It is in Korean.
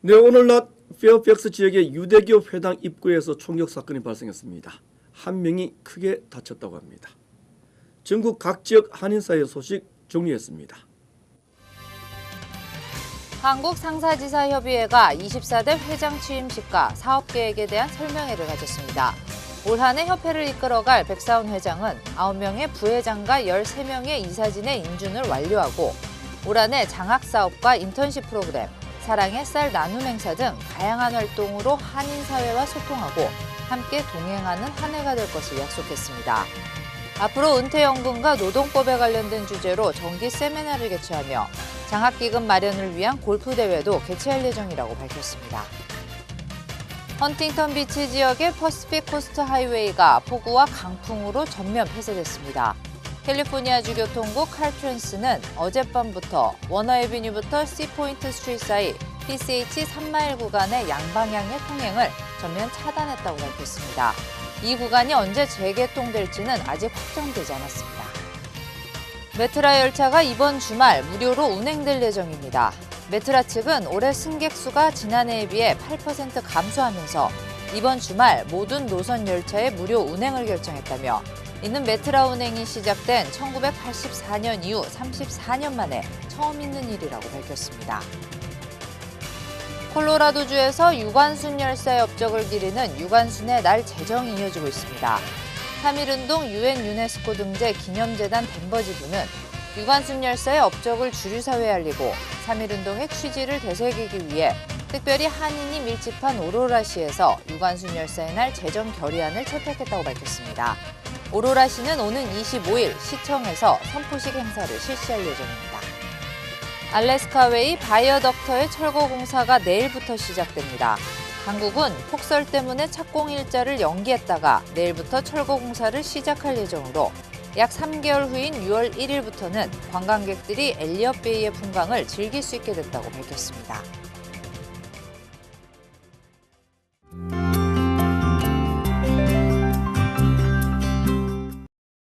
네, 오늘 낮 페어팩스 지역의 유대교 회당 입구에서 총격 사건이 발생했습니다. 한 명이 크게 다쳤다고 합니다. 전국 각 지역 한인사회 소식 정리했습니다. 한국상사지사협의회가 24대 회장 취임식과 사업계획에 대한 설명회를 가졌습니다. 올 한해 협회를 이끌어갈 백사훈 회장은 9명의 부회장과 13명의 이사진의 인준을 완료하고 올 한해 장학사업과 인턴십 프로그램, 사랑의 쌀 나눔 행사 등 다양한 활동으로 한인 사회와 소통하고 함께 동행하는 한 해가 될 것을 약속했습니다. 앞으로 은퇴연금과 노동법에 관련된 주제로 정기 세미나를 개최하며 장학기금 마련을 위한 골프 대회도 개최할 예정이라고 밝혔습니다. 헌팅턴 비치 지역의 퍼시픽 코스트 하이웨이가 폭우와 강풍으로 전면 폐쇄됐습니다. 캘리포니아주 교통국 칼트랜스는 어젯밤부터 워너에비뉴부터 시포인트 스트리트 사이 PCH 3마일 구간의 양방향의 통행을 전면 차단했다고 밝혔습니다. 이 구간이 언제 재개통될지는 아직 확정되지 않았습니다. 메트라 열차가 이번 주말 무료로 운행될 예정입니다. 메트라 측은 올해 승객 수가 지난해에 비해 8% 감소하면서 이번 주말 모든 노선 열차의 무료 운행을 결정했다며 이는 메트라 운행이 시작된 1984년 이후 34년 만에 처음 있는 일이라고 밝혔습니다. 콜로라도주에서 유관순 열사의 업적을 기리는 유관순의 날 제정이 이어지고 있습니다. 3.1운동 유엔 유네스코 등재 기념재단 덴버 지부는 유관순 열사의 업적을 주류사회에 알리고 3.1운동의 취지를 되새기기 위해 특별히 한인이 밀집한 오로라 시에서 유관순 열사의 날 제정 결의안을 채택했다고 밝혔습니다. 오로라 시는 오는 25일 시청에서 선포식 행사를 실시할 예정입니다. 알래스카웨이 바이어덕터의 철거 공사가 내일부터 시작됩니다. 당국은 폭설 때문에 착공 일자를 연기했다가 내일부터 철거 공사를 시작할 예정으로 약 3개월 후인 6월 1일부터는 관광객들이 엘리엇베이의 풍광을 즐길 수 있게 됐다고 밝혔습니다.